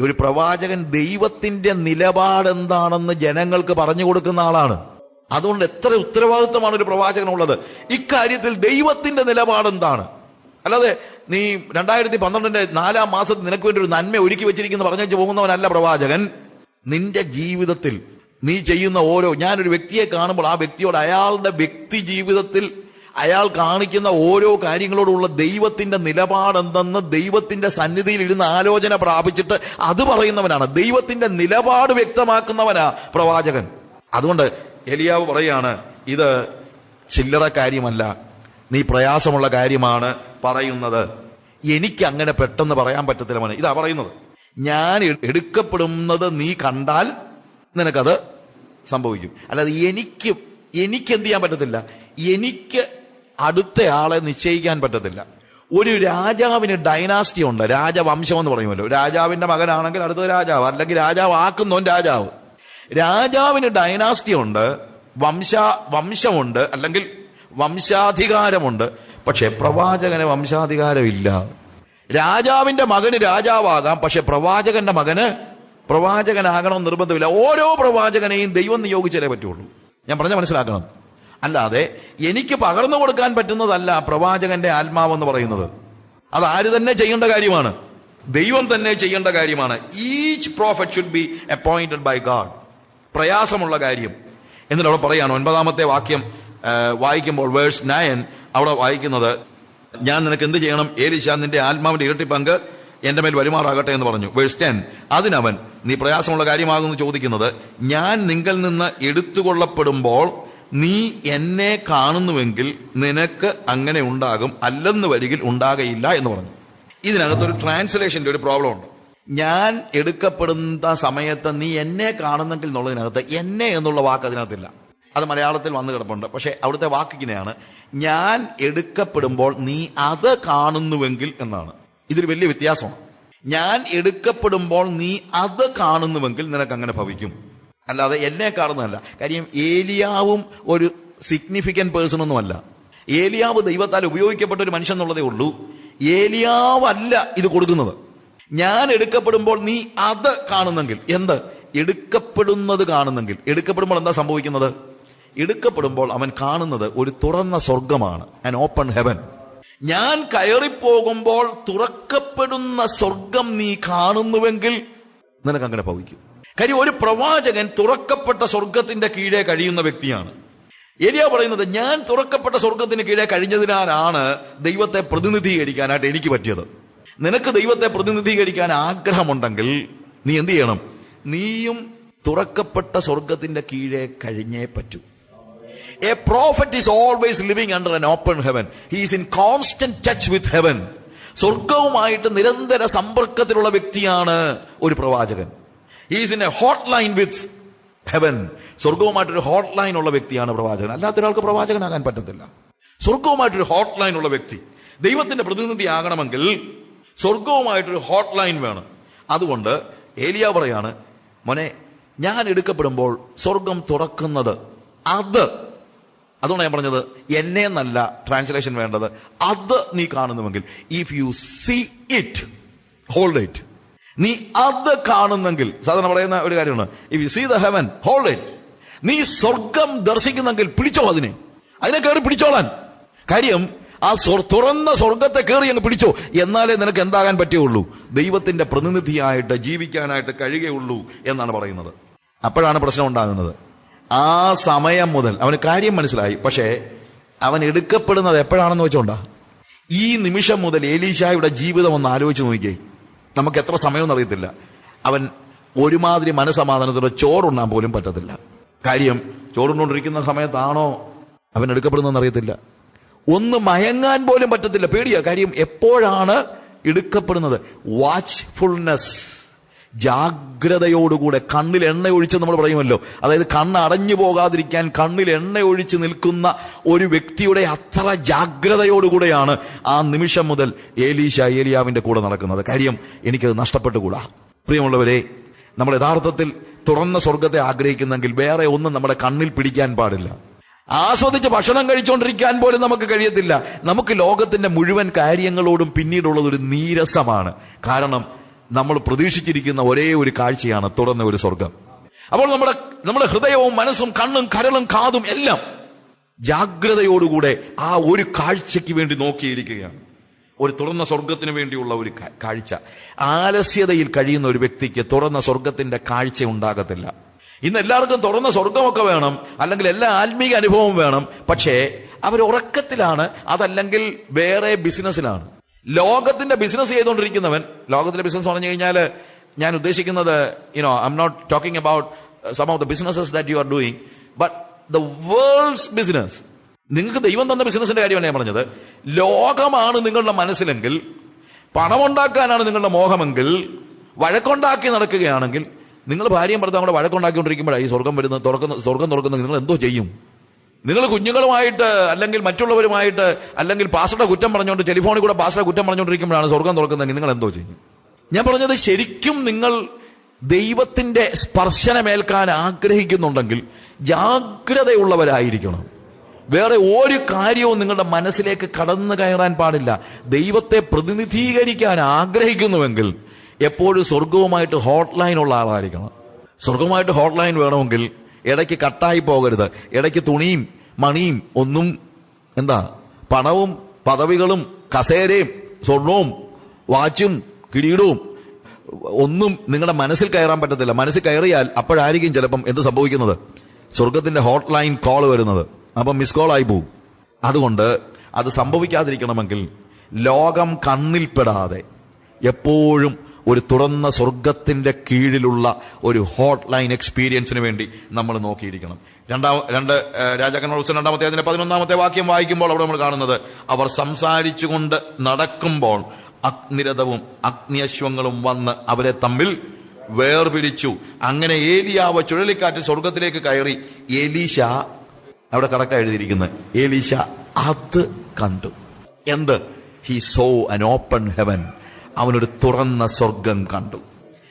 ഒരു പ്രവാചകൻ ദൈവത്തിന്റെ നിലപാട് എന്താണെന്ന് ജനങ്ങൾക്ക് പറഞ്ഞു കൊടുക്കുന്ന ആളാണ്. അതുകൊണ്ട് എത്ര ഉത്തരവാദിത്തമാണ് ഒരു പ്രവാചകനുള്ളത്? ഇക്കാര്യത്തിൽ ദൈവത്തിന്റെ നിലപാട് എന്താണ്? അല്ലാതെ നീ രണ്ടായിരത്തി പന്ത്രണ്ടിന്റെ നാലാം മാസത്തിൽ നിനക്ക് വേണ്ടി ഒരു നന്മ ഒരുക്കി വെച്ചിരിക്കുന്നു പറഞ്ഞു പോകുന്നവനല്ല പ്രവാചകൻ. നിന്റെ ജീവിതത്തിൽ നീ ചെയ്യുന്ന ഓരോ ഞാനൊരു വ്യക്തിയെ കാണുമ്പോൾ ആ വ്യക്തിയോട് അയാളുടെ വ്യക്തി ജീവിതത്തിൽ അയാൾ കാണിക്കുന്ന ഓരോ കാര്യങ്ങളോടുള്ള ദൈവത്തിന്റെ നിലപാടെന്തെന്ന് ദൈവത്തിന്റെ സന്നിധിയിൽ ഇരുന്ന് ആലോചന പ്രാപിച്ചിട്ട് അത് പറയുന്നവനാണ്. ദൈവത്തിന്റെ നിലപാട് വ്യക്തമാക്കുന്നവനാ പ്രവാചകൻ. അതുകൊണ്ട് എലിയാവ് പറയാണ് ഇത് ചില്ലറ കാര്യമല്ല. നീ പ്രയാസമുള്ള കാര്യമാണ് പറയുന്നത്. എനിക്ക് അങ്ങനെ പെട്ടെന്ന് പറയാൻ പറ്റത്തില്ല മോനെ ഇതാ പറയുന്നത്. ഞാൻ എടുക്കപ്പെടുന്നത് നീ കണ്ടാൽ നിനക്കത് സംഭവിക്കും. അല്ലാതെ എനിക്ക് എനിക്ക് എന്ത് ചെയ്യാൻ പറ്റത്തില്ല? എനിക്ക് അടുത്തയാളെ നിശ്ചയിക്കാൻ പറ്റത്തില്ല. ഒരു രാജാവിന് ഡൈനാസ്റ്റി ഉണ്ട്. രാജവംശം എന്ന് പറയുമല്ലോ. രാജാവിന്റെ മകനാണെങ്കിൽ അടുത്തത് രാജാവ് അല്ലെങ്കിൽ രാജാവ് ആക്കുന്നവൻ രാജാവ്. രാജാവിന് ഡൈനാസ്റ്റി ഉണ്ട് വംശ വംശമുണ്ട് അല്ലെങ്കിൽ വംശാധികാരമുണ്ട്. പക്ഷെ പ്രവാചകന് വംശാധികാരമില്ല. രാജാവിന്റെ മകന് രാജാവാകാം പക്ഷെ പ്രവാചകന്റെ മകന് പ്രവാചകനാകണം നിർബന്ധമില്ല. ഓരോ പ്രവാചകനെയും ദൈവം നിയോഗിച്ചാലേ പറ്റുള്ളൂ. ഞാൻ പറഞ്ഞ മനസ്സിലാക്കണം. അല്ലാതെ എനിക്ക് പകർന്നു കൊടുക്കാൻ പറ്റുന്നതല്ല പ്രവാചകന്റെ ആത്മാവെന്ന് പറയുന്നത്. അത് ആര് തന്നെ ചെയ്യേണ്ട കാര്യമാണ്? ദൈവം തന്നെ ചെയ്യേണ്ട കാര്യമാണ്. Each prophet should be appointed by God പ്രയാസമുള്ള കാര്യം. എന്നിട്ട് അവിടെ പറയാണ് ഒൻപതാമത്തെ വാക്യം വായിക്കുമ്പോൾ വേഴ്സ് നയൻ അവിടെ വായിക്കുന്നത് ഞാൻ നിനക്ക് എന്ത് ചെയ്യണം? ഏലിശ നിന്റെ ആത്മാവിന്റെ ഇരട്ടി പങ്ക് മേൽ വരുമാറാകട്ടെ എന്ന് പറഞ്ഞു. വേഴ്സ് ടെൻ അതിനവൻ നീ പ്രയാസമുള്ള കാര്യമാകുന്നു ചോദിക്കുന്നത് ഞാൻ നിങ്ങൾ നിന്ന് എടുത്തുകൊള്ളപ്പെടുമ്പോൾ നീ എന്നെ കാണുന്നുവെങ്കിൽ നിനക്ക് അങ്ങനെ ഉണ്ടാകും അല്ലെന്ന് വരികിൽ ഉണ്ടാകയില്ല എന്ന് പറഞ്ഞു. ഇതിനകത്തൊരു ട്രാൻസ്ലേഷന്റെ ഒരു പ്രോബ്ലം ഉണ്ട്. ഞാൻ എടുക്കപ്പെടുന്ന സമയത്ത് നീ എന്നെ കാണുന്നെങ്കിൽ എന്നുള്ളതിനകത്ത് എന്നെ എന്നുള്ള വാക്ക് അതിനകത്തില്ല. അത് മലയാളത്തിൽ വന്നു കിടപ്പുണ്ട്. പക്ഷെ അവിടുത്തെ വാക്ക് ഇങ്ങനെയാണ്. ഞാൻ എടുക്കപ്പെടുമ്പോൾ നീ അത് കാണുന്നുവെങ്കിൽ എന്നാണ്. ഇതൊരു വലിയ വ്യത്യാസമാണ്. ഞാൻ എടുക്കപ്പെടുമ്പോൾ നീ അത് കാണുന്നുവെങ്കിൽ നിനക്ക് അങ്ങനെ ഭവിക്കും. അല്ലാതെ എന്നെ കാണുന്നതല്ല. കാര്യം ഏലിയാവും ഒരു സിഗ്നിഫിക്കന്റ് പേഴ്സൺ ഒന്നുമല്ല. ഏലിയാവ് ദൈവത്താൽ ഉപയോഗിക്കപ്പെട്ട ഒരു മനുഷ്യൻ എന്നുള്ളതേ ഉള്ളൂ. ഏലിയാവല്ല ഇത് കൊടുക്കുന്നത്. ഞാൻ എടുക്കപ്പെടുമ്പോൾ നീ അത് കാണുന്നെങ്കിൽ. എന്ത്? എടുക്കപ്പെടുന്നത് കാണുന്നെങ്കിൽ. എടുക്കപ്പെടുമ്പോൾ എന്താ സംഭവിക്കുന്നത്? എടുക്കപ്പെടുമ്പോൾ അവൻ കാണുന്നത് ഒരു തുറന്ന സ്വർഗമാണ് ആൻ ഓപ്പൺ ഹെവൻ ഞാൻ കയറിപ്പോകുമ്പോൾ തുറക്കപ്പെടുന്ന സ്വർഗം നീ കാണുന്നുവെങ്കിൽ നിനക്ക് അങ്ങനെ ഭവിക്കും. കാര്യം ഒരു പ്രവാചകൻ തുറക്കപ്പെട്ട സ്വർഗത്തിന്റെ കീഴെ കഴിയുന്ന വ്യക്തിയാണ്. എരിയ പറയുന്നത് ഞാൻ തുറക്കപ്പെട്ട സ്വർഗത്തിന് കീഴെ കഴിഞ്ഞതിനാലാണ് ദൈവത്തെ പ്രതിനിധീകരിക്കാനായിട്ട് എനിക്ക് പറ്റിയത്. നിനക്ക് ദൈവത്തെ പ്രതിനിധീകരിക്കാൻ ആഗ്രഹമുണ്ടെങ്കിൽ നീ എന്ത് ചെയ്യണം? നീയും തുറക്കപ്പെട്ട സ്വർഗത്തിന്റെ കീഴെ കഴിഞ്ഞേ പറ്റൂ. A prophet is always living under an open heaven his in constant touch with heaven സ്വർഗവുമായിട്ട് നിരന്തര സമ്പർക്കത്തിലുള്ള വ്യക്തിയാണ് ഒരു പ്രവാചകൻ. He's in a hot line with heaven സ്വർഗവുമായിട്ടൊരു hot line ഉള്ള വ്യക്തിയാണ് പ്രവാചകൻ. അല്ലാത്ത ഒരാൾക്ക് പ്രവാചകനാകാൻ പറ്റത്തില്ല. സ്വർഗവുമായിട്ടൊരു ഹോട്ട് ലൈൻ ഉള്ള വ്യക്തി. ദൈവത്തിന്റെ പ്രതിനിധി ആകണമെങ്കിൽ സ്വർഗവുമായിട്ടൊരു ഹോട്ട് ലൈൻ വേണം. അതുകൊണ്ട് ഏലിയ പറയാണ് മോനെ ഞാൻ എടുക്കപ്പെടുമ്പോൾ സ്വർഗം തുറക്കുന്നത് അത്. അതുകൊണ്ട് ഞാൻ പറഞ്ഞത് എന്നെ എന്നല്ല ട്രാൻസ്ലേഷൻ വേണ്ടത്. അത് നീ കാണുന്നുവെങ്കിൽ if you see it hold it നീ അത് കാണുന്നെങ്കിൽ സാധാരണ പറയുന്ന ഒരു കാര്യമാണ് if you see the heaven hold it നീ സ്വർഗം ദർശിക്കുന്നെങ്കിൽ പിടിച്ചോ അതിനെ. അതിനെ കയറി പിടിച്ചോളാൻ. കാര്യം ആ തുറന്ന സ്വർഗത്തെ കയറി അങ്ങ് പിടിച്ചോ. എന്നാലേ നിനക്ക് എന്താകാൻ പറ്റുകയുള്ളൂ. ദൈവത്തിന്റെ പ്രതിനിധിയായിട്ട് ജീവിക്കാനായിട്ട് കഴിയുകയുള്ളൂ എന്നാണ് പറയുന്നത്. അപ്പോഴാണ് പ്രശ്നം ഉണ്ടാകുന്നത്. ആ സമയം മുതൽ അവന് കാര്യം മനസ്സിലായി. പക്ഷേ അവൻ എടുക്കപ്പെടുന്നത് എപ്പോഴാണെന്ന് വെച്ചോണ്ടാ? ഈ നിമിഷം മുതൽ ഏലീശായുടെ ജീവിതം ഒന്ന് ആലോചിച്ച് നോക്കിയേ നമുക്ക് എത്ര സമയമെന്ന് അറിയത്തില്ല. അവൻ ഒരുമാതിരി മനസമാധാനത്തോടെ ചോറുണ്ണാൻ പോലും പറ്റത്തില്ല. കാര്യം ചോറുണ്ടോണ്ടിരിക്കുന്ന സമയത്താണോ അവൻ എടുക്കപ്പെടുന്നതെന്ന് അറിയത്തില്ല. ഒന്ന് മയങ്ങാൻ പോലും പറ്റത്തില്ല. പേടിയാ. കാര്യം എപ്പോഴാണ് എടുക്കപ്പെടുന്നത്? വാച്ച്ഫുൾനെസ് ജാഗ്രതയോടുകൂടെ കണ്ണിൽ എണ്ണ ഒഴിച്ച് നമ്മൾ പറയുമല്ലോ. അതായത് കണ്ണ് അടഞ്ഞു പോകാതിരിക്കാൻ കണ്ണിൽ എണ്ണ ഒഴിച്ച് നിൽക്കുന്ന ഒരു വ്യക്തിയുടെ അത്ര ജാഗ്രതയോടുകൂടെയാണ് ആ നിമിഷം മുതൽ ഏലീശ ഏലിയാവിന്റെ കൂടെ നടക്കുന്നത്. കാര്യം എനിക്കത് നഷ്ടപ്പെട്ടുകൂടാ. പ്രിയമുള്ളവരെ നമ്മൾ യഥാർത്ഥത്തിൽ തുറന്ന സ്വർഗത്തെ ആഗ്രഹിക്കുന്നെങ്കിൽ വേറെ ഒന്നും നമ്മുടെ കണ്ണിൽ പിടിക്കാൻ പാടില്ല. ആസ്വദിച്ച് ഭക്ഷണം കഴിച്ചുകൊണ്ടിരിക്കാൻ പോലും നമുക്ക് കഴിയത്തില്ല. നമുക്ക് ലോകത്തിന്റെ മുഴുവൻ കാര്യങ്ങളോടും പിന്നീടുള്ളത് ഒരു നീരസമാണ്. കാരണം നമ്മൾ പ്രതീക്ഷിച്ചിരിക്കുന്ന ഒരേ ഒരു കാഴ്ചയാണ് തുറന്ന ഒരു സ്വർഗം. അപ്പോൾ നമ്മുടെ നമ്മുടെ ഹൃദയവും മനസ്സും കണ്ണും കരളും കാതും എല്ലാം ജാഗ്രതയോടുകൂടെ ആ ഒരു കാഴ്ചയ്ക്ക് വേണ്ടി നോക്കിയിരിക്കുകയാണ്. ഒരു തുറന്ന സ്വർഗത്തിന് വേണ്ടിയുള്ള ഒരു കാഴ്ച. ആലസ്യതയിൽ കഴിയുന്ന ഒരു വ്യക്തിക്ക് തുറന്ന സ്വർഗത്തിന്റെ കാഴ്ച ഉണ്ടാകത്തില്ല. ഇന്ന് എല്ലാവർക്കും തുറന്ന സ്വർഗമൊക്കെ വേണം അല്ലെങ്കിൽ എല്ലാ ആത്മീക അനുഭവവും വേണം പക്ഷേ അവർ ഉറക്കത്തിലാണ് അതല്ലെങ്കിൽ വേറെ ബിസിനസ്സിലാണ് ലോകത്തിന്റെ ബിസിനസ് ചെയ്തുകൊണ്ടിരിക്കുന്നവൻ ലോകത്തിന്റെ ബിസിനസ് പറഞ്ഞു കഴിഞ്ഞാൽ ഞാൻ ഉദ്ദേശിക്കുന്നത് you know I'm not talking about some of the businesses that you are doing but the world's business നിങ്ങൾക്ക് ദൈവം തന്ന ബിസിനസിന്റെ കാര്യമാണ് ഞാൻ പറഞ്ഞത്. ലോകമാണ് നിങ്ങളുടെ മനസ്സിലെങ്കിൽ പണമുണ്ടാക്കാനാണ് നിങ്ങളുടെ മോഹമെങ്കിൽ വഴക്കുണ്ടാക്കി നടക്കുകയാണെങ്കിൽ നിങ്ങൾ ഭാര്യയും ഭർത്താവും കൂടെ വഴക്കുണ്ടാക്കിക്കൊണ്ടിരിക്കുമ്പോഴാണ് ഈ സ്വർഗം വരുന്നത് തുറക്കുന്ന സ്വർഗം തുറക്കുന്നത് നിങ്ങൾ എന്തോ ചെയ്യും? നിങ്ങൾ കുഞ്ഞുങ്ങളുമായിട്ട് അല്ലെങ്കിൽ മറ്റുള്ളവരുമായിട്ട് അല്ലെങ്കിൽ പാസ്റ്ററുടെ കുറ്റം പറഞ്ഞുകൊണ്ട് ടെലിഫോണിൽ കൂടെ പാസ്റ്ററുടെ കുറ്റം പറഞ്ഞുകൊണ്ടിരിക്കുമ്പോഴാണ് സ്വർഗം തുറക്കുന്നതെങ്കിൽ നിങ്ങൾ എന്തോ ചെയ്യും? ഞാൻ പറഞ്ഞത് ശരിക്കും നിങ്ങൾ ദൈവത്തിന്റെ സ്പർശനമേൽക്കാൻ ആഗ്രഹിക്കുന്നുണ്ടെങ്കിൽ ജാഗ്രതയുള്ളവരായിരിക്കണം. വേറെ ഒരു കാര്യവും നിങ്ങളുടെ മനസ്സിലേക്ക് കടന്നു കയറാൻ പാടില്ല. ദൈവത്തെ പ്രതിനിധീകരിക്കാൻ ആഗ്രഹിക്കുന്നുവെങ്കിൽ എപ്പോഴും സ്വർഗവുമായിട്ട് ഹോട്ട് ഉള്ള ആളായിരിക്കണം. സ്വർഗവുമായിട്ട് ഹോട്ട് ലൈൻ വേണമെങ്കിൽ ഇടയ്ക്ക് കട്ടായി പോകരുത്. ഇടയ്ക്ക് തുണിയും മണിയും ഒന്നും എന്താ പണവും പദവികളും കസേരയും സ്വർണവും വാച്ചും കിരീടവും ഒന്നും നിങ്ങളുടെ മനസ്സിൽ കയറാൻ പറ്റത്തില്ല. മനസ്സിൽ കയറിയാൽ അപ്പോഴായിരിക്കും ചിലപ്പം എന്ത് സംഭവിക്കുന്നത്? സ്വർഗത്തിന്റെ ഹോട്ട് ലൈൻ കോൾ വരുന്നത്. അപ്പം മിസ് കോൾ ആയി പോവും. അതുകൊണ്ട് അത് സംഭവിക്കാതിരിക്കണമെങ്കിൽ ലോകം കണ്ണിൽപ്പെടാതെ എപ്പോഴും ഒരു തുറന്ന സ്വർഗത്തിന്റെ കീഴിലുള്ള ഒരു ഹോട്ട് ലൈൻ എക്സ്പീരിയൻസിന് വേണ്ടി നമ്മൾ നോക്കിയിരിക്കണം. രണ്ടാം രണ്ട് രാജാക്കന്മാർ ഉത്സവം രണ്ടാമത്തെ അതിന്റെ പതിനൊന്നാമത്തെ വാക്യം വായിക്കുമ്പോൾ അവിടെ നമ്മൾ കാണുന്നത് അവർ സംസാരിച്ചുകൊണ്ട് നടക്കുമ്പോൾ അഗ്നിരഥവും അഗ്നിയശ്വങ്ങളും വന്ന് അവരെ തമ്മിൽ വേർപിരിച്ചു. അങ്ങനെ ഏലിയാവ് ചുഴലിക്കാറ്റ് സ്വർഗത്തിലേക്ക് കയറി. എലീശ അവിടെ കറക്റ്റ് എഴുതിയിരിക്കുന്നത് എലീശ അത് കണ്ടു. എന്ത്? He saw an open heaven അവനൊരു തുറന്ന സ്വർഗം കണ്ടു.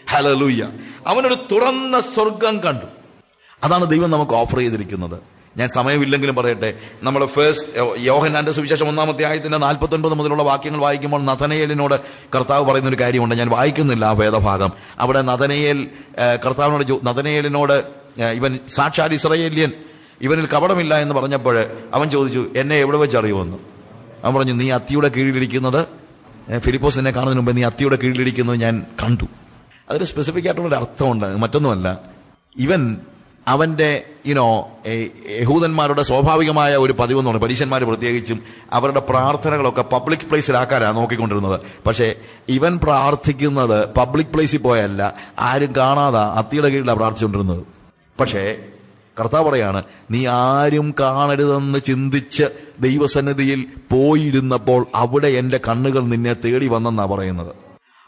ഹലലൂയ അവനൊരു തുറന്ന സ്വർഗം കണ്ടു. അതാണ് ദൈവം നമുക്ക് ഓഫർ ചെയ്തിരിക്കുന്നത്. ഞാൻ സമയമില്ലെങ്കിലും പറയട്ടെ നമ്മൾ ഫേസ്റ്റ് യോഹനാന്റെ സുവിശേഷം ഒന്നാമത്തെ ആയത്തിന്റെ നാൽപ്പത്തി ഒൻപത് മുതലുള്ള വാക്യങ്ങൾ വായിക്കുമ്പോൾ നഥനയേലിനോട് കർത്താവ് പറയുന്ന ഒരു കാര്യമുണ്ട്. ഞാൻ വായിക്കുന്നില്ല ആ വേദഭാഗം. അവിടെ നഥനയേൽ കർത്താവിനോട് നഥനയേലിനോട് ഇവൻ സാക്ഷാൽ ഇസ്രയേലിയൻ. ഇവനിൽ കപടമില്ല എന്ന് പറഞ്ഞപ്പോൾ അവൻ ചോദിച്ചു എന്നെ എവിടെ വെച്ച് അറിയുമെന്ന്? അവൻ പറഞ്ഞു നീ അത്തിയുടെ കീഴിലിരിക്കുന്നത് ഫിലിപ്പോസ് എന്നെ കാണുന്നതിന് മുമ്പ് നീ അത്തിയുടെ കീഴിലിരിക്കുന്നത് ഞാൻ കണ്ടു. അതൊരു സ്പെസിഫിക് ആയിട്ടുള്ളൊരു അർത്ഥമുണ്ട് മറ്റൊന്നുമല്ല. ഇവൻ അവന്റെ യുനോ യഹൂദന്മാരുടെ സ്വാഭാവികമായ ഒരു പതിവ് എന്ന് പരീശന്മാർ പ്രത്യേകിച്ചും അവരുടെ പ്രാർത്ഥനകളൊക്കെ പബ്ലിക് പ്ലേസിലാക്കാനാണ് നോക്കിക്കൊണ്ടിരുന്നത്. പക്ഷേ ഇവൻ പ്രാർത്ഥിക്കുന്നത് പബ്ലിക് പ്ലേസിൽ പോയല്ല ആരും കാണാതെ അത്തിയുടെ കീഴിലാണ് പ്രാർത്ഥിച്ചുകൊണ്ടിരുന്നത്. പക്ഷേ കർത്താവ് പറയാണ് നീ ആരും കാണരുതെന്ന് ചിന്തിച്ച് ദൈവസന്നിധിയിൽ പോയിരുന്നപ്പോൾ അവിടെ എന്റെ കണ്ണുകൾ നിന്നെ തേടി വന്നെന്നാ പറയുന്നത്.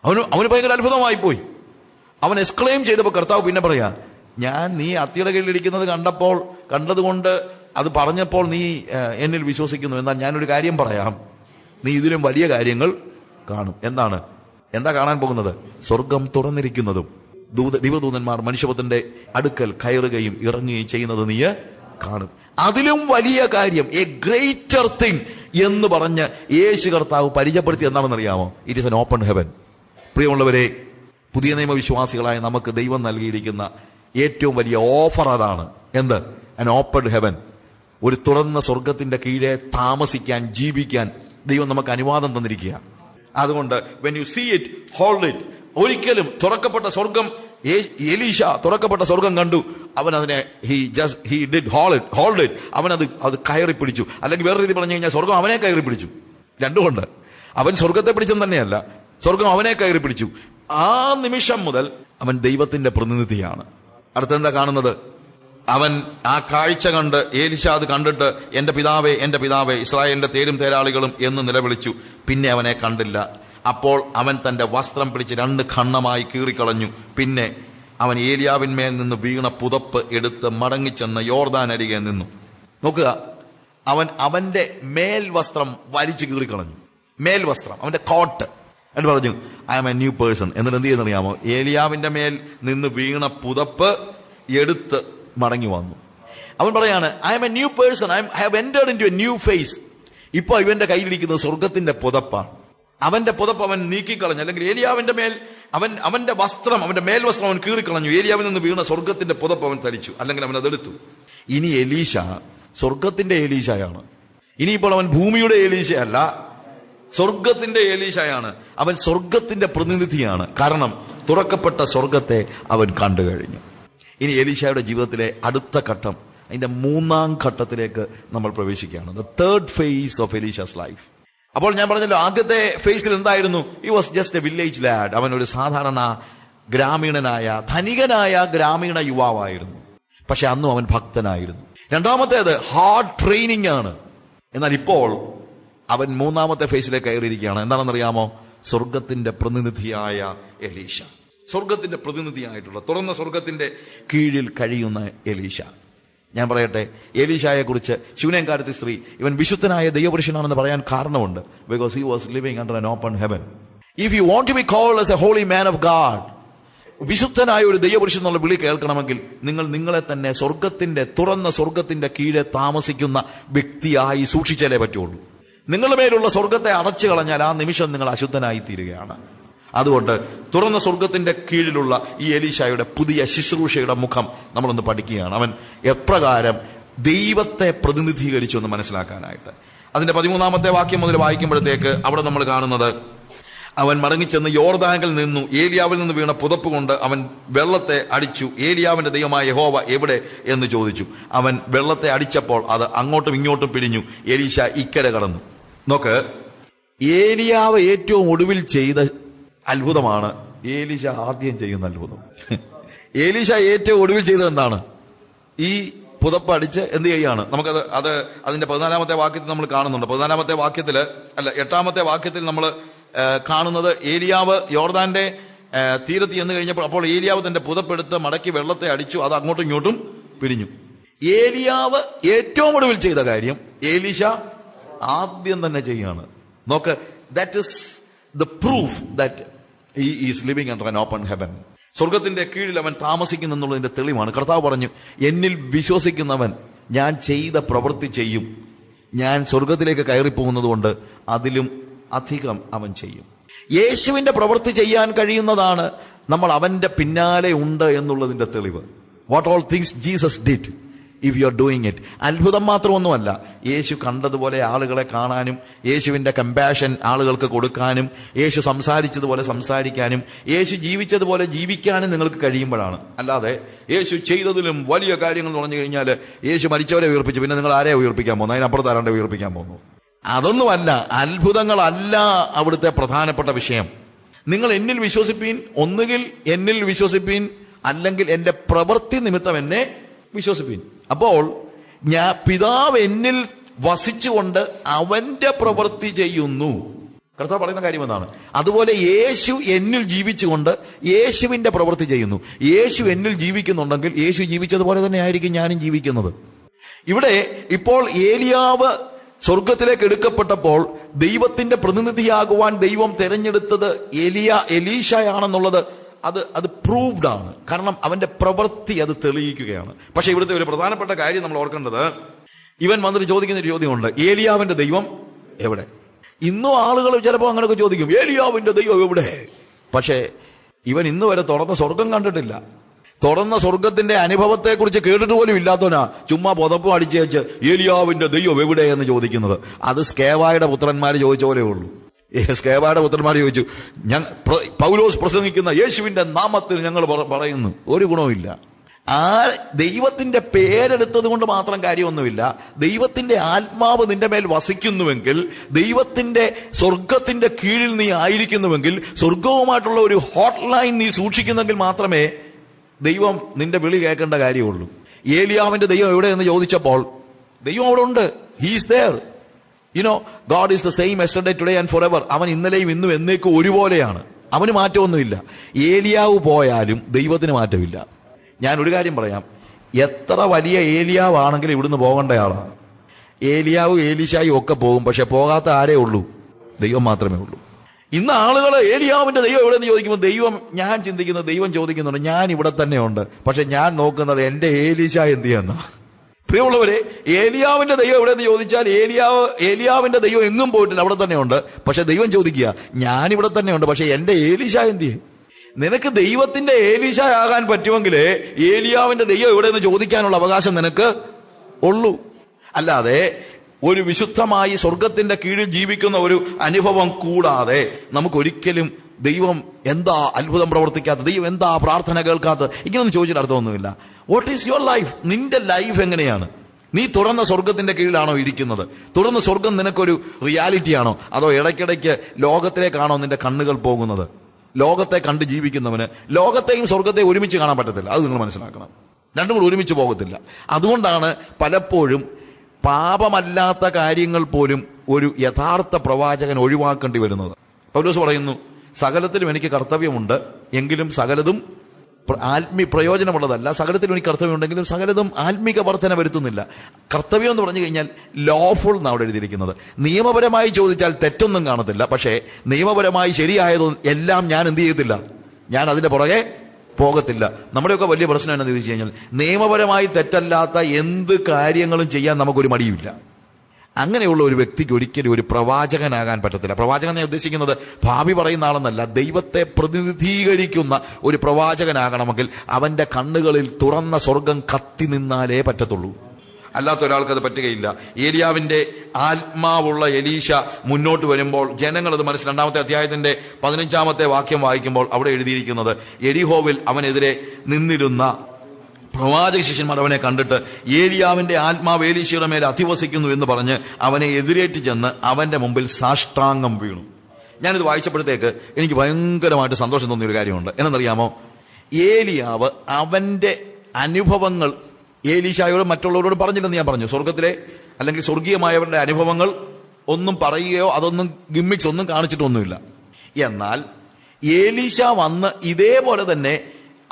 അവന് അവന് ഭയങ്കര അത്ഭുതമായി പോയി. അവൻ എക്സ്ക്ലെയിം ചെയ്തപ്പോൾ കർത്താവ് പിന്നെ പറയാ ഞാൻ നീ അത്തിയുടെ കണ്ടപ്പോൾ കണ്ടതുകൊണ്ട് അത് പറഞ്ഞപ്പോൾ നീ എന്നിൽ വിശ്വസിക്കുന്നു. എന്നാൽ ഞാനൊരു കാര്യം പറയാം. നീ ഇതിലും വലിയ കാര്യങ്ങൾ കാണും. എന്താണ്? എന്താ കാണാൻ പോകുന്നത്? സ്വർഗം തുറന്നിരിക്കുന്നതും. ദൂത ദൈവദൂതന്മാർ മനുഷ്യപത്തിന്റെ അടുക്കൽ കയറുകയും ഇറങ്ങുകയും ചെയ്യുന്നത് നീ കാണും. അതിലും വലിയ കാര്യം എ ഗ്രേറ്റർ തിങ് എന്ന് പറഞ്ഞ് യേശു കർത്താവ് പരിചയപ്പെടുത്തി എന്താണെന്ന് അറിയാമോ it is an open heaven പ്രിയമുള്ളവരെ പുതിയ നിയമവിശ്വാസികളായ നമുക്ക് ദൈവം നൽകിയിരിക്കുന്ന ഏറ്റവും വലിയ ഓഫർ അതാണ്. എന്ത്? അൻ ഓപ്പൺ ഹെവൻ ഒരു തുറന്ന സ്വർഗത്തിന്റെ കീഴെ താമസിക്കാൻ ജീവിക്കാൻ ദൈവം നമുക്ക് അനുവാദം തന്നിരിക്കുക അതുകൊണ്ട് when you see it hold it ഒരിക്കലും തുറക്കപ്പെട്ട സ്വർഗം എലീശ തുറക്കപ്പെട്ട സ്വർഗം കണ്ടു. അവൻ അതിനെ he just he did hold it hold it അവൻ അത് അത് കയറി പിടിച്ചു. അല്ലെങ്കിൽ വേറെ രീതി പറഞ്ഞു കഴിഞ്ഞാൽ സ്വർഗം അവനെ കയറി പിടിച്ചു. രണ്ടുകൊണ്ട്. അവൻ സ്വർഗത്തെ പിടിച്ചെന്ന് തന്നെയല്ല. സ്വർഗം അവനെ കയറി പിടിച്ചു. ആ നിമിഷം മുതൽ അവൻ ദൈവത്തിന്റെ പ്രതിനിധിയാണ്. അടുത്തെന്താ കാണുന്നത്? അവൻ ആ കാഴ്ച കണ്ട് ഏലിശ അത് കണ്ടിട്ട് എന്റെ പിതാവേ എന്റെ പിതാവേ ഇസ്രായേലിന്റെ തേരും തേരാളികളും എന്ന് നിലവിളിച്ചു. പിന്നെ അവനെ കണ്ടില്ല. അപ്പോൾ അവൻ തന്റെ വസ്ത്രം പിടിച്ച് രണ്ട് ഖണ്ണമായി കീറിക്കളഞ്ഞു. പിന്നെ അവൻ ഏലിയാവിന്മേൽ നിന്ന് വീണ പുതപ്പ് എടുത്ത് മടങ്ങിച്ചെന്ന് യോർദാൻ അരികെ നിന്നു. നോക്കുക അവൻ അവന്റെ മേൽ വസ്ത്രം വലിച്ചു കീറിക്കളഞ്ഞു. മേൽ വസ്ത്രം അവന്റെ കോട്ട് എന്നിട്ട് പറഞ്ഞു I am a new person എന്നിട്ട് എന്ത് ചെയ്യുന്നറിയാമോ? ഏലിയാവിന്റെ മേൽ നിന്ന് വീണ പുതപ്പ് എടുത്ത് മടങ്ങി വന്നു. അവൻ പറയാണ് I'm a new person I have entered into a new phase ഇപ്പോൾ ഇവന്റെ കയ്യിലിരിക്കുന്നത് സ്വർഗത്തിന്റെ പുതപ്പാണ്. അവന്റെ പുതപ്പ് അവൻ നീക്കിക്കളഞ്ഞു. അല്ലെങ്കിൽ ഏലിയാവിന്റെ മേൽ അവൻ അവന്റെ വസ്ത്രം അവന്റെ മേൽവസ്ത്രം അവൻ കീറിക്കളഞ്ഞു. ഏലിയാവിൽ നിന്ന് വീണ സ്വർഗത്തിന്റെ പുതപ്പ് അവൻ ധരിച്ചു. അല്ലെങ്കിൽ അവൻ അതെടുത്തു. ഇനി എലീശ സ്വർഗത്തിന്റെ എലീശയാണ്. ഇനിയിപ്പോൾ അവൻ ഭൂമിയുടെ എലീശയല്ല സ്വർഗത്തിന്റെ ഏലീശയാണ് അവൻ സ്വർഗത്തിന്റെ പ്രതിനിധിയാണ്. കാരണം തുറക്കപ്പെട്ട സ്വർഗത്തെ അവൻ കണ്ടു കഴിഞ്ഞു. ഇനി എലീശയുടെ ജീവിതത്തിലെ അടുത്ത ഘട്ടം അതിന്റെ മൂന്നാം ഘട്ടത്തിലേക്ക് നമ്മൾ പ്രവേശിക്കുകയാണ്. The third phase of Elisha's life അപ്പോൾ ഞാൻ പറഞ്ഞല്ലോ ആദ്യത്തെ ഫേസിൽ എന്തായിരുന്നു? He was just a village lad അവൻ ഒരു സാധാരണ ഗ്രാമീണനായ ധനികനായ ഗ്രാമീണ യുവാവായിരുന്നു. പക്ഷെ അന്നും അവൻ ഭക്തനായിരുന്നു. രണ്ടാമത്തേത് ഹാർഡ് ട്രെയിനിങ് ആണ്. എന്നാൽ ഇപ്പോൾ അവൻ മൂന്നാമത്തെ ഫേസിലേക്ക് കയറിയിരിക്കുകയാണ്. എന്താണെന്നറിയാമോ? സ്വർഗത്തിന്റെ പ്രതിനിധിയായ എലീഷ സ്വർഗത്തിന്റെ പ്രതിനിധിയായിട്ടുള്ള തുറന്ന സ്വർഗത്തിന്റെ കീഴിൽ കഴിയുന്ന എലീഷ ഞാൻ പറയട്ടെ ഏലീഷായെ കുറിച്ച് ശിവനേങ്കാരത്തി സ്ത്രീ ഇവൻ വിശുദ്ധനായ ദൈവപുരുഷനാണെന്ന് പറയാൻ കാരണമുണ്ട്. Because he was living under an open heaven if you want to be called as a holy man of God വിശുദ്ധനായ ഒരു ദൈവപുരുഷൻ എന്നുള്ള വിളി കേൾക്കണമെങ്കിൽ നിങ്ങൾ നിങ്ങളെ തന്നെ സ്വർഗത്തിന്റെ തുറന്ന സ്വർഗത്തിന്റെ കീഴെ താമസിക്കുന്ന വ്യക്തിയായി സൂക്ഷിച്ചാലേ പറ്റുള്ളൂ. നിങ്ങളുടെ മേലുള്ള സ്വർഗത്തെ അടച്ചു കളഞ്ഞാൽ ആ നിമിഷം നിങ്ങൾ അശുദ്ധനായി തീരുകയാണ് അതുകൊണ്ട് തുറന്ന സ്വർഗത്തിന്റെ കീഴിലുള്ള ഈ എലീശായുടെ പുതിയ ശുശ്രൂഷയുടെ മുഖം നമ്മളൊന്ന് പഠിക്കുകയാണ്. അവൻ എപ്രകാരം ദൈവത്തെ പ്രതിനിധീകരിച്ചു എന്ന് മനസ്സിലാക്കാനായിട്ട്. അതിന്റെ പതിമൂന്നാമത്തെ വാക്യം മുതൽ വായിക്കുമ്പോഴത്തേക്ക് അവിടെ നമ്മൾ കാണുന്നത് അവൻ മടങ്ങിച്ചെന്ന് യോർദാങ്കിൽ നിന്നു ഏലിയാവിൽ നിന്ന് വീണ പുതപ്പ് കൊണ്ട് അവൻ വെള്ളത്തെ അടിച്ചു. ഏലിയാവിന്റെ ദൈവമായ യഹോവ എവിടെ എന്ന് ചോദിച്ചു. അവൻ വെള്ളത്തെ അടിച്ചപ്പോൾ അത് അങ്ങോട്ടും ഇങ്ങോട്ടും പിരിഞ്ഞു. എലീശ ഇക്കരെ കടന്നു. നോക്ക് ഏലിയാവ് ഏറ്റവും ഒടുവിൽ ചെയ്ത അത്ഭുതമാണ്. ഏലിശ ആദ്യം ചെയ്യുന്ന അത്ഭുതം. ഏലിശ ഏറ്റവും ഒടുവിൽ ചെയ്തത് എന്താണ്? ഈ പുതപ്പ് അടിച്ച് എന്ത് ചെയ്യാണ്? നമുക്കത് അത് അതിന്റെ പതിനാലാമത്തെ വാക്യത്തിൽ നമ്മൾ കാണുന്നുണ്ട്. പതിനാലാമത്തെ വാക്യത്തിൽ അല്ല എട്ടാമത്തെ വാക്യത്തിൽ നമ്മൾ കാണുന്നത് ഏലിയാവ് യോർദാന്റെ തീരത്ത് ചെന്ന് കഴിഞ്ഞപ്പോൾ അപ്പോൾ ഏലിയാവ് തന്റെ പുതപ്പെടുത്ത് മടക്കി വെള്ളത്തെ അടിച്ചു അത് അങ്ങോട്ടും ഇങ്ങോട്ടും പിരിഞ്ഞു. ഏലിയാവ് ഏറ്റവും ഒടുവിൽ ചെയ്ത കാര്യം ഏലിശ ആദ്യം തന്നെ ചെയ്യാണ്. നോക്ക് that is the proof that he is living under an open heaven സ്വർഗത്തിന്റെ കീഴിൽ അവൻ താമസിക്കുന്നു എന്നുള്ളതിന്റെ തെളിവാണ്. കർത്താവ് പറഞ്ഞു എന്നിൽ വിശ്വസിക്കുന്നവൻ ഞാൻ ചെയ്ത പ്രവൃത്തി ചെയ്യും. ഞാൻ സ്വർഗത്തിലേക്ക് കയറിപ്പോകുന്നത് കൊണ്ട് അതിലും അധികം അവൻ ചെയ്യും. യേശുവിന്റെ പ്രവൃത്തി ചെയ്യാൻ കഴിയുന്നതാണ് നമ്മൾ അവന്റെ പിന്നാലെ ഉണ്ട് എന്നുള്ളതിന്റെ തെളിവ്. What all things Jesus did if you are doing it അത്ഭുതം മാത്രമൊന്നുമല്ല. യേശു കണ്ടതുപോലെ ആളുകളെ കാണാനും യേശുവിന്റെ കമ്പാഷൻ ആളുകൾക്ക് കൊടുക്കാനും യേശു സംസാരിച്ചതുപോലെ സംസാരിക്കാനും യേശു ജീവിച്ചതുപോലെ ജീവിക്കാനും നിങ്ങൾക്ക് കഴിയുമ്പോഴാണ്. അല്ലാതെ യേശു ചെയ്തതിലും വലിയ കാര്യങ്ങൾ പറഞ്ഞു കഴിഞ്ഞാൽ യേശു മരിച്ചവരെ ഉയർപ്പിച്ചു. പിന്നെ നിങ്ങൾ ആരെ ഉയർപ്പിക്കാൻ പോകുന്നു? അതിനപ്പുറത്ത് ആരാണ്ട് ഉയർപ്പിക്കാൻ പോകുന്നു? അതൊന്നുമല്ല. അത്ഭുതങ്ങളല്ല അവിടുത്തെ പ്രധാനപ്പെട്ട വിഷയം. നിങ്ങൾ എന്നിൽ വിശ്വസിപ്പീൻ ഒന്നുകിൽ എന്നിൽ വിശ്വസിപ്പീൻ അല്ലെങ്കിൽ എന്റെ പ്രവൃത്തി നിമിത്തം എന്നെ വിശ്വസിപ്പീൻ. അപ്പോൾ ഞാൻ പിതാവ് എന്നിൽ വസിച്ചുകൊണ്ട് അവന്റെ പ്രവൃത്തി ചെയ്യുന്നു. കർത്താവ് പറയുന്ന കാര്യം എന്താണ് അതുപോലെ യേശു എന്നിൽ ജീവിച്ചുകൊണ്ട് യേശുവിന്റെ പ്രവൃത്തി ചെയ്യുന്നു. യേശു എന്നിൽ ജീവിക്കുന്നുണ്ടെങ്കിൽ യേശു ജീവിച്ചതുപോലെ തന്നെ ആയിരിക്കും ഞാനും ജീവിക്കുന്നത്. ഇവിടെ ഇപ്പോൾ ഏലിയാവ് സ്വർഗത്തിലേക്ക് എടുക്കപ്പെട്ടപ്പോൾ ദൈവത്തിന്റെ പ്രതിനിധിയാകുവാൻ ദൈവം തെരഞ്ഞെടുത്തത് എലിയ എലീഷയാണെന്നുള്ളത് അത് അത് പ്രൂവ്ഡ് ആണ്. കാരണം അവന്റെ പ്രവൃത്തി അത് തെളിയിക്കുകയാണ്. പക്ഷെ ഇവിടുത്തെ ഒരു പ്രധാനപ്പെട്ട കാര്യം നമ്മൾ ഓർക്കേണ്ടത് ഇവൻ വന്നിട്ട് ചോദിക്കുന്ന ഒരു ചോദ്യമുണ്ട്. ഏലിയാവിന്റെ ദൈവം എവിടെ? ഇന്നും ആളുകൾ ചിലപ്പോൾ അങ്ങനെയൊക്കെ ചോദിക്കും ഏലിയാവിന്റെ ദൈവം എവിടെ? പക്ഷേ ഇവൻ ഇന്ന് വരെ തുറന്ന സ്വർഗം കണ്ടിട്ടില്ല. തുറന്ന സ്വർഗത്തിന്റെ അനുഭവത്തെ കുറിച്ച് കേട്ടിട്ട് പോലും ഇല്ലാത്തവനാ ചുമ്മാ പുതപ്പും അടിച്ചേച്ച് ഏലിയാവിന്റെ ദൈവം എവിടെ എന്ന് ചോദിക്കുന്നത്. അത് സ്കേവായുടെ പുത്രന്മാര് ചോദിച്ച പോലെ ഉള്ളൂ. ഏ, സ്കേവായുടെ പുത്രന്മാർ ചോദിച്ചു ഞങ്ങൾ പൗലോസ് പ്രസംഗിക്കുന്ന യേശുവിന്റെ നാമത്തിൽ ഞങ്ങൾ പറയുന്നു. ഒരു ഗുണവുമില്ല. ആ ദൈവത്തിന്റെ പേരെടുത്തത് കൊണ്ട് മാത്രം കാര്യമൊന്നുമില്ല. ദൈവത്തിന്റെ ആത്മാവ് നിന്റെ മേൽ വസിക്കുന്നുവെങ്കിൽ ദൈവത്തിന്റെ സ്വർഗത്തിന്റെ കീഴിൽ നീ ആയിരിക്കുന്നുവെങ്കിൽ സ്വർഗവുമായിട്ടുള്ള ഒരു ഹോട്ട് ലൈൻ നീ സൂക്ഷിക്കുന്നെങ്കിൽ മാത്രമേ ദൈവം നിന്റെ വിളി കേൾക്കേണ്ട കാര്യമുള്ളൂ. ഏലിയാവിന്റെ ദൈവം എവിടെയെന്ന് ചോദിച്ചപ്പോൾ ദൈവം അവിടെ ഉണ്ട് he's there you know God is the same yesterday today and forever അവൻ ഇന്നലെയും ഇന്നും എന്നേക്കും ഒരുപോലെയാണ്. അവന് മാറ്റമൊന്നുമില്ല. ഏലിയാവ് പോയാലും ദൈവത്തിന് മാറ്റമില്ല. ഞാൻ ഒരു കാര്യം പറയാം. എത്ര വലിയ ഏലിയാവാണെങ്കിലും ഇവിടുന്ന് പോകേണ്ട ആളാണ്. ഏലിയാവും ഏലിശായും ഒക്കെ പോകും പക്ഷെ പോകാത്ത ആരേ ഉള്ളൂ? ദൈവം മാത്രമേ ഉള്ളൂ. ഇന്ന് ആളുകൾ ഏലിയാവിന്റെ ദൈവം എവിടെയെന്ന് ചോദിക്കുമ്പോൾ ദൈവം ഞാൻ ചിന്തിക്കുന്നത് ദൈവം ചോദിക്കുന്നുണ്ട് ഞാൻ ഇവിടെ തന്നെയുണ്ട്. പക്ഷെ ഞാൻ നോക്കുന്നത് എന്റെ ഏലിശ എന്ത് ചെയ്യുന്ന പ്രിയമുള്ളവരെ ഏലിയാവിന്റെ ദൈവം എവിടെയെന്ന് ചോദിച്ചാൽ ഏലിയാവ് ഏലിയാവിന്റെ ദൈവം എങ്ങും പോയിട്ടില്ല അവിടെ തന്നെയുണ്ട്. പക്ഷെ ദൈവം ചോദിക്കുക ഞാനിവിടെ തന്നെയുണ്ട് പക്ഷെ എന്റെ ഏലിശ എന്ത് നിനക്ക് ദൈവത്തിന്റെ ഏലിശ ആകാൻ പറ്റുമെങ്കിൽ ഏലിയാവിന്റെ ദൈവം എവിടെയെന്ന് ചോദിക്കാനുള്ള അവകാശം നിനക്ക് ഉള്ളൂ. അല്ലാതെ ഒരു വിശുദ്ധമായി സ്വർഗത്തിന്റെ കീഴിൽ ജീവിക്കുന്ന ഒരു അനുഭവം കൂടാതെ നമുക്കൊരിക്കലും ദൈവം എന്താ അത്ഭുതം പ്രവർത്തിക്കാത്ത ദൈവം എന്താ പ്രാർത്ഥന കേൾക്കാത്ത ഇങ്ങനൊന്നും ചോദിച്ചിട്ട് അർത്ഥമൊന്നുമില്ല. വാട്ട് ഈസ് യുവർ ലൈഫ് നിന്റെ ലൈഫ് എങ്ങനെയാണ്? നീ തുറന്ന സ്വർഗത്തിന്റെ കീഴിലാണോ ഇരിക്കുന്നത്? തുറന്ന സ്വർഗം നിനക്കൊരു റിയാലിറ്റി ആണോ? അതോ ഇടയ്ക്കിടയ്ക്ക് ലോകത്തിലേക്കാണോ നിന്റെ കണ്ണുകൾ പോകുന്നത്? ലോകത്തെ കണ്ട് ജീവിക്കുന്നവന് ലോകത്തെയും സ്വർഗത്തെയും ഒരുമിച്ച് കാണാൻ പറ്റത്തില്ല. അത് നിങ്ങൾ മനസ്സിലാക്കണം. രണ്ടും കൂടി ഒരുമിച്ച് പോകത്തില്ല. അതുകൊണ്ടാണ് പലപ്പോഴും പാപമല്ലാത്ത കാര്യങ്ങൾ പോലും ഒരു യഥാർത്ഥ പ്രവാചകൻ ഒഴിവാക്കേണ്ടി വരുന്നത്. പൗലോസ് പറയുന്നു സകലത്തിലും എനിക്ക് കർത്തവ്യമുണ്ട്. എങ്കിലും സകലതും ആത്മീയ പ്രയോജനമുള്ളതല്ല. സകലത്തിലും എനിക്ക് കർത്തവ്യമുണ്ടെങ്കിലും സകലതും ആത്മീക വർധന വരുത്തുന്നില്ല. കർത്തവ്യം എന്ന് പറഞ്ഞു കഴിഞ്ഞാൽ ലോഫുൾ എന്നാണ് അവിടെ എഴുതിയിരിക്കുന്നത്. നിയമപരമായി ചോദിച്ചാൽ തെറ്റൊന്നും കാണത്തില്ല. പക്ഷേ നിയമപരമായി ശരിയായതൊന്നും എല്ലാം ഞാൻ എന്ത് ചെയ്യത്തില്ല? ഞാൻ അതിന്റെ പുറകെ പോകത്തില്ല. നമ്മുടെയൊക്കെ വലിയ പ്രശ്നം എന്നു ചോദിച്ചു കഴിഞ്ഞാൽ നിയമപരമായി തെറ്റല്ലാത്ത എന്ത് കാര്യങ്ങളും ചെയ്യാൻ നമുക്കൊരു മടിയുമില്ല. അങ്ങനെയുള്ള ഒരു വ്യക്തിക്ക് ഒരിക്കലും ഒരു പ്രവാചകനാകാൻ പറ്റത്തില്ല. പ്രവാചകൻ ഞാൻ ഉദ്ദേശിക്കുന്നത് ഭാവി പറയുന്ന ആളെന്നല്ല ദൈവത്തെ പ്രതിനിധീകരിക്കുന്ന ഒരു പ്രവാചകനാകണമെങ്കിൽ അവന്റെ കണ്ണുകളിൽ തുറന്ന സ്വർഗം കത്തി നിന്നാലേ പറ്റത്തുള്ളൂ. അല്ലാത്ത ഒരാൾക്ക് അത് പറ്റുകയില്ല. ഏലിയാവിന്റെ ആത്മാവുള്ള എലീശ മുന്നോട്ട് വരുമ്പോൾ ജനങ്ങൾ അത് മനസ്സിൽ രണ്ടാമത്തെ അധ്യായത്തിന്റെ പതിനഞ്ചാമത്തെ വാക്യം വായിക്കുമ്പോൾ അവിടെ എഴുതിയിരിക്കുന്നത് എരിഹോവിൽ അവനെതിരെ നിന്നിരുന്ന പ്രവാചക ശിഷ്യന്മാർ അവനെ കണ്ടിട്ട് ഏലിയാവിന്റെ ആത്മാവ് ഏലീശയുടെ മേൽ അധിവസിക്കുന്നു എന്ന് പറഞ്ഞ് അവനെ എതിരേറ്റ് ചെന്ന് അവന്റെ മുമ്പിൽ സാഷ്ടാംഗം വീണു. ഞാനിത് വായിച്ചപ്പോഴത്തേക്ക് എനിക്ക് ഭയങ്കരമായിട്ട് സന്തോഷം തോന്നിയ ഒരു കാര്യമുണ്ട്. എന്നറിയാമോ? ഏലിയാവ് അവന്റെ അനുഭവങ്ങൾ ഏലീശായോടും മറ്റുള്ളവരോട് പറഞ്ഞില്ലെന്ന് ഞാൻ പറഞ്ഞു. സ്വർഗത്തിലെ അല്ലെങ്കിൽ സ്വർഗീയമായവരുടെ അനുഭവങ്ങൾ ഒന്നും പറയുകയോ അതൊന്നും ഗിമ്മിക്സ് ഒന്നും കാണിച്ചിട്ടൊന്നുമില്ല. എന്നാൽ ഏലീശ വന്ന് ഇതേപോലെ തന്നെ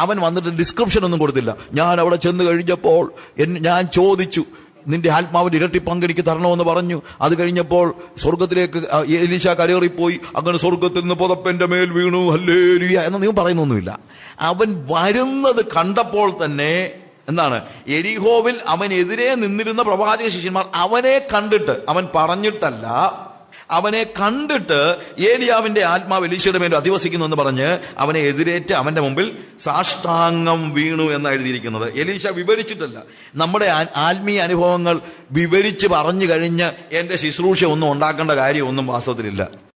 അവൻ വന്നിട്ട് ഡിസ്ക്രിപ്ഷൻ ഒന്നും കൊടുത്തില്ല. ഞാൻ അവിടെ ചെന്ന് കഴിഞ്ഞപ്പോൾ ഞാൻ ചോദിച്ചു നിന്റെ ആത്മാവിന്റെ ഇരട്ടി പങ്ക് എനിക്ക് തരണമെന്ന് പറഞ്ഞു. അത് കഴിഞ്ഞപ്പോൾ സ്വർഗത്തിലേക്ക് എലീശ കരേറിപ്പോയി. അങ്ങനെ സ്വർഗത്തിൽ നിന്ന് പുതപ്പന്റെ മേൽ വീണു. ഹല്ലേലൂയ. എന്ന് നീ പറയുന്നൊന്നുമില്ല. അവൻ വരുന്നത് കണ്ടപ്പോൾ തന്നെ എന്താണ്? എരിഹോവിൽ അവനെതിരെ നിന്നിരുന്ന പ്രവാചക ശിഷ്യന്മാർ അവനെ കണ്ടിട്ട് അവൻ പറഞ്ഞിട്ടല്ല അവനെ കണ്ടിട്ട് ഏലിയാവിന്റെ ആത്മാവ് എലീശയുടെ മേൽ അധിവസിക്കുന്നു എന്ന് പറഞ്ഞ് അവനെ എതിരേറ്റ് അവന്റെ മുമ്പിൽ സാഷ്ടാംഗം വീണു എന്ന് എഴുതിയിരിക്കുന്നത്. എലീശ വിവരിച്ചിട്ടല്ല. നമ്മുടെ ആത്മീയ അനുഭവങ്ങൾ വിവരിച്ച് പറഞ്ഞു കഴിഞ്ഞ് എന്റെ ശുശ്രൂഷ ഒന്നും ഉണ്ടാക്കേണ്ട കാര്യമൊന്നും വാസ്തവത്തിലില്ല.